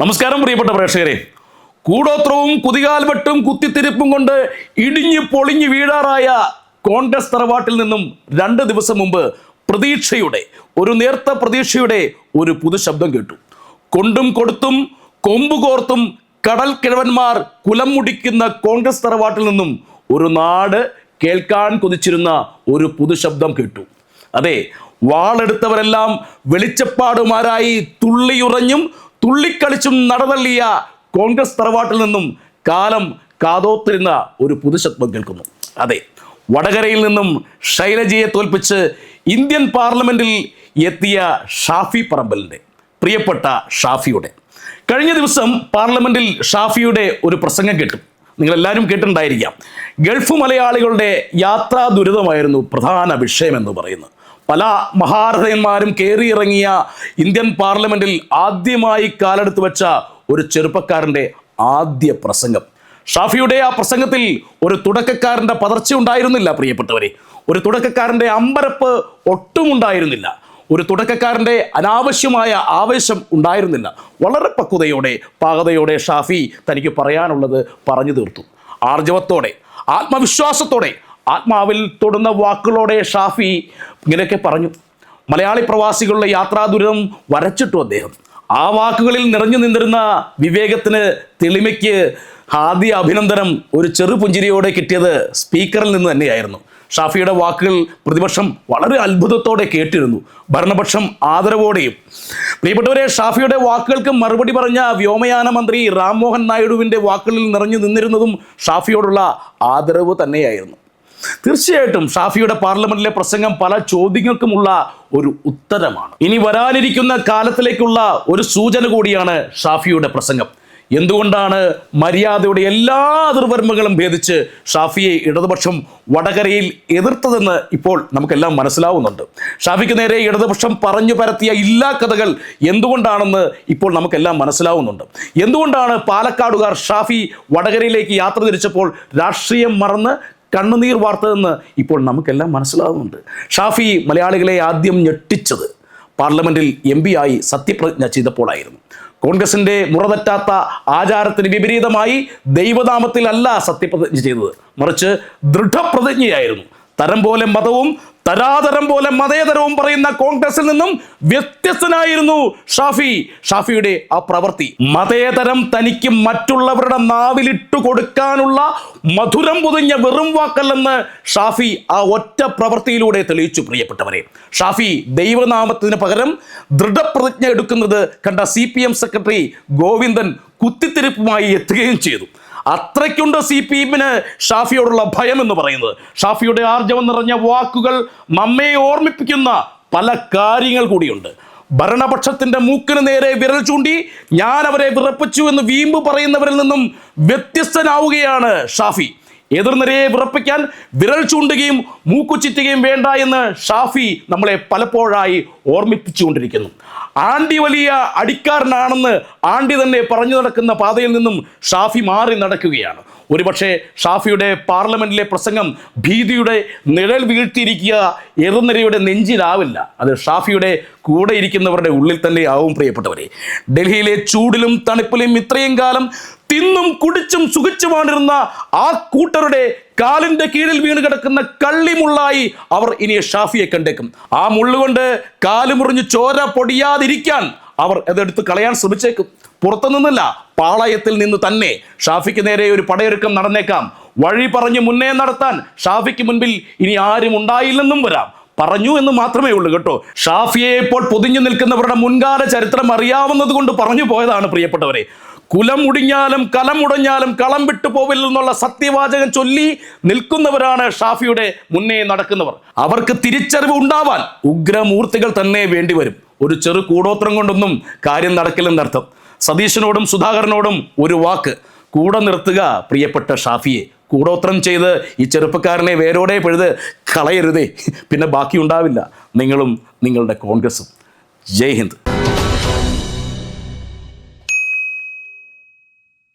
നമസ്കാരം പ്രിയപ്പെട്ട പ്രേക്ഷകരെ. കൂടോത്രവും കുതികാൽവെട്ടും കുത്തിത്തിരിപ്പും കൊണ്ട് ഇടിഞ്ഞു പൊളിഞ്ഞു വീഴാറായ കോൺഗ്രസ് തറവാട്ടിൽ നിന്നും രണ്ട് ദിവസം മുമ്പ് പ്രതീക്ഷയുടെ ഒരു നേർത്ത പ്രതീക്ഷയുടെ ഒരു പുതുശബ്ദം കേട്ടു. കൊണ്ടും കൊടുത്തും കൊമ്പ് കോർത്തും കടൽ കിഴവന്മാർ കുലം മുടിക്കുന്ന കോൺഗ്രസ് തറവാട്ടിൽ നിന്നും ഒരു നാട് കേൾക്കാൻ കൊതിച്ചിരുന്ന ഒരു പുതുശബ്ദം കേട്ടു. അതെ വാളെടുത്തവരെല്ലാം വെളിച്ചപ്പാടുമാരായി തുള്ളിയുറഞ്ഞും തുള്ളിക്കളിച്ചും നടതള്ളിയ കോൺഗ്രസ് തറവാട്ടിൽ നിന്നും കാലം കാതോത്തിരുന്ന ഒരു പുതുശത്വം കേൾക്കുന്നു. അതെ വടകരയിൽ നിന്നും ശൈലജയെ തോൽപ്പിച്ച് ഇന്ത്യൻ പാർലമെന്റിൽ എത്തിയ ഷാഫി പറമ്പലിന്റെ പ്രിയപ്പെട്ട ഷാഫിയുടെ. കഴിഞ്ഞ ദിവസം പാർലമെന്റിൽ ഷാഫിയുടെ ഒരു പ്രസംഗം കേട്ടു. നിങ്ങളെല്ലാവരും കേട്ടിട്ടുണ്ടായിരിക്കാം. ഗൾഫ് മലയാളികളുടെ യാത്രാ ദുരിതമായിരുന്നു പ്രധാന വിഷയമെന്ന് പറയുന്നത്. പല മഹാരഥന്മാരും കയറിയിറങ്ങിയ ഇന്ത്യൻ പാർലമെന്റിൽ ആദ്യമായി കാലെടുത്ത് വെച്ച ഒരു ചെറുപ്പക്കാരന്റെ ആദ്യ പ്രസംഗം. ഷാഫിയുടെ ആ പ്രസംഗത്തിൽ ഒരു തുടക്കക്കാരന്റെ പതർച്ച ഉണ്ടായിരുന്നില്ല പ്രിയപ്പെട്ടവരെ. ഒരു തുടക്കക്കാരന്റെ അമ്പരപ്പ് ഒട്ടും ഉണ്ടായിരുന്നില്ല. ഒരു തുടക്കക്കാരന്റെ അനാവശ്യമായ ആവേശം ഉണ്ടായിരുന്നില്ല. വളരെ പക്വതയോടെ പാകതയോടെ ഷാഫി തനിക്ക് പറയാനുള്ളത് പറഞ്ഞു തീർത്തു. ആർജവത്തോടെ ആത്മവിശ്വാസത്തോടെ ആത്മാവിൽ തൊടുന്ന വാക്കുകളോടെ ഷാഫി ഇങ്ങനെയൊക്കെ പറഞ്ഞു. മലയാളി പ്രവാസികളുടെ യാത്രാ ദുരിതം വരച്ചിട്ടു അദ്ദേഹം. ആ വാക്കുകളിൽ നിറഞ്ഞു നിന്നിരുന്ന വിവേകത്തിന് തെളിമയ്ക്ക് ആദ്യ അഭിനന്ദനം ഒരു ചെറു പുഞ്ചിരിയോടെ കിട്ടിയത് സ്പീക്കറിൽ നിന്ന് തന്നെയായിരുന്നു. ഷാഫിയുടെ വാക്കുകൾ പ്രതിപക്ഷം വളരെ അത്ഭുതത്തോടെ കേട്ടിരുന്നു. ഭരണപക്ഷം ആദരവോടെയും. പ്രിയപ്പെട്ടവരെ ഷാഫിയുടെ വാക്കുകൾക്ക് മറുപടി പറഞ്ഞ വ്യോമയാന മന്ത്രി റാംമോഹൻ നായിഡുവിന്റെ വാക്കുകളിൽ നിറഞ്ഞു നിന്നിരുന്നതും ഷാഫിയോടുള്ള ആദരവ് തന്നെയായിരുന്നു. തീർച്ചയായിട്ടും ഷാഫിയുടെ പാർലമെന്റിലെ പ്രസംഗം പല ചോദ്യങ്ങൾക്കുമുള്ള ഒരു ഉത്തരമാണ്. ഇനി വരാനിരിക്കുന്ന കാലത്തിലേക്കുള്ള ഒരു സൂചന കൂടിയാണ് ഷാഫിയുടെ പ്രസംഗം. എന്തുകൊണ്ടാണ് മര്യാദയുടെ എല്ലാ ദുർവർമ്മകളും ഭേദിച്ച് ഷാഫിയെ ഇടതുപക്ഷം വടകരയിൽ എതിർത്തതെന്ന് ഇപ്പോൾ നമുക്കെല്ലാം മനസ്സിലാവുന്നുണ്ട്. ഷാഫിക്ക് നേരെ ഇടതുപക്ഷം പറഞ്ഞു പരത്തിയ ഇല്ലാ കഥകൾ എന്തുകൊണ്ടാണെന്ന് ഇപ്പോൾ നമുക്കെല്ലാം മനസ്സിലാവുന്നുണ്ട്. എന്തുകൊണ്ടാണ് പാലക്കാടുകാർ ഷാഫി വടകരയിലേക്ക് യാത്ര തിരിച്ചപ്പോൾ രാഷ്ട്രീയം മറന്ന് കണ്ണുനീർ വാർത്തതെന്ന് ഇപ്പോൾ നമുക്കെല്ലാം മനസ്സിലാകുന്നുണ്ട് ഷാഫി മലയാളികളെ ആദ്യം ഞെട്ടിച്ചത്. പാർലമെന്റിൽ എം ആയി സത്യപ്രതിജ്ഞ ചെയ്തപ്പോഴായിരുന്നു. കോൺഗ്രസിന്റെ മുറതെറ്റാത്ത ആചാരത്തിന് വിപരീതമായി ദൈവനാമത്തിലല്ല സത്യപ്രതിജ്ഞ ചെയ്തത്. മറിച്ച് ദൃഢപ്രതിജ്ഞയായിരുന്നു. തരം പോലെ മതവും തരാതരം പോലെ മതേതരവും പറയുന്ന കോൺഗ്രസിൽ നിന്നും വ്യത്യസ്തനായിരുന്നു ഷാഫി. ഷാഫിയുടെ ആ പ്രവൃത്തി. മതേതരം തനിക്ക് മറ്റുള്ളവരുടെ നാവിലിട്ടു കൊടുക്കാനുള്ള മധുരം പൊതിഞ്ഞ വെറും വാക്കല്ലെന്ന് ഷാഫി ആ ഒറ്റ പ്രവൃത്തിയിലൂടെ തെളിയിച്ചു പ്രിയപ്പെട്ടവരെ. ഷാഫി ദൈവനാമത്തിന് പകരം ദൃഢപ്രതിജ്ഞ എടുക്കുന്നത് കണ്ട സി സെക്രട്ടറി ഗോവിന്ദൻ കുത്തിത്തിരിപ്പുമായി എത്തുകയും ചെയ്തു. അത്രയ്ക്കുണ്ട് സി പി എമ്മിന് ഷാഫിയോടുള്ള ഭയം എന്ന് പറയുന്നത്. ഷാഫിയുടെ ആർജവം നിറഞ്ഞ വാക്കുകൾ നമ്മെ ഓർമ്മിപ്പിക്കുന്ന പല കാര്യങ്ങൾ കൂടിയുണ്ട്. ഭരണപക്ഷത്തിന്റെ മൂക്കിന് നേരെ വിരൽ ചൂണ്ടി ഞാൻ അവരെ വിറപ്പിച്ചു എന്ന് വീമ്പ് പറയുന്നവരിൽ നിന്നും വ്യത്യസ്തനാവുകയാണ് ഷാഫി. എതിർനിരയെ വിറപ്പിക്കാൻ വിരൽ ചൂണ്ടുകയും മൂക്കുചിറ്റുകയും വേണ്ട എന്ന് ഷാഫി നമ്മളെ പലപ്പോഴായി ഓർമ്മിപ്പിച്ചുകൊണ്ടിരിക്കുന്നു. ആണ്ടി വലിയ അടിക്കാരനാണെന്ന് ആണ്ടി തന്നെ പറഞ്ഞു നടക്കുന്ന പാതയിൽ നിന്നും ഷാഫി മാറി നടക്കുകയാണ്. ഒരുപക്ഷെ ഷാഫിയുടെ പാർലമെന്റിലെ പ്രസംഗം ഭീതിയുടെ നിഴൽ വീഴ്ത്തിയിരിക്കുക എറുനിരയുടെ നെഞ്ചിലാവില്ല. അത് ഷാഫിയുടെ കൂടെ ഇരിക്കുന്നവരുടെ ഉള്ളിൽ തന്നെ ആവും പ്രിയപ്പെട്ടവരെ. ഡൽഹിയിലെ ചൂടിലും തണുപ്പിലും ഇത്രയും കാലം തിന്നും കുടിച്ചും സുഖിച്ചുമാണിരുന്ന ആ കൂട്ടരുടെ കാലിന്റെ കീഴിൽ വീണ് കിടക്കുന്ന കള്ളിമുള്ളായി അവർ ഇനി ഷാഫിയെ കണ്ടേക്കും. ആ മുള്ളുകൊണ്ട് കാൽ മുറിഞ്ഞ് ചോര പൊടിയാതിരിക്കാൻ അവർ അതെടുത്ത് കളയാൻ ശ്രമിച്ചേക്കും. പുറത്തു നിന്നല്ല പാളയത്തിൽ നിന്ന് തന്നെ ഷാഫിക്ക് നേരെ ഒരു പടയൊരുക്കം നടന്നേക്കാം. വഴി പറഞ്ഞ് മുന്നേ നടത്താൻ ഷാഫിക്ക് മുൻപിൽ ഇനി ആരും ഉണ്ടായില്ലെന്നും വരാം. പറഞ്ഞു എന്ന് മാത്രമേ ഉള്ളൂ കേട്ടോ. ഷാഫിയെ ഇപ്പോൾ പൊതിഞ്ഞു നിൽക്കുന്നവരുടെ മുൻകാല ചരിത്രം അറിയാവുന്നത് കൊണ്ട് പറഞ്ഞു പോയതാണ് പ്രിയപ്പെട്ടവരെ. കുലം മുടിഞ്ഞാലും കലം മുടഞ്ഞാലും കളം വിട്ടു പോവില്ലെന്നുള്ള സത്യവാചകം ചൊല്ലി നിൽക്കുന്നവരാണ് ഷാഫിയുടെ മുന്നേ നടക്കുന്നവർ. അവർക്ക് തിരിച്ചറിവ് ഉണ്ടാവാൻ ഉഗ്രമൂർത്തികൾ തന്നെ വേണ്ടിവരും ഒരു ചെറു കൂടോത്രം കൊണ്ടൊന്നും കാര്യം നടക്കില്ലെന്നർത്ഥം സതീശനോടും സുധാകരനോടും ഒരു വാക്ക്. കൂടെ നിർത്തുക പ്രിയപ്പെട്ട ഷാഫിയെ. കൂടോത്രം ചെയ്ത് ഈ ചെറുപ്പക്കാരനെ വേരോടെ പെഴുത് കളയരുതേ. പിന്നെ ബാക്കിയുണ്ടാവില്ല നിങ്ങളും നിങ്ങളുടെ കോൺഗ്രസും. ജയ് ഹിന്ദ്.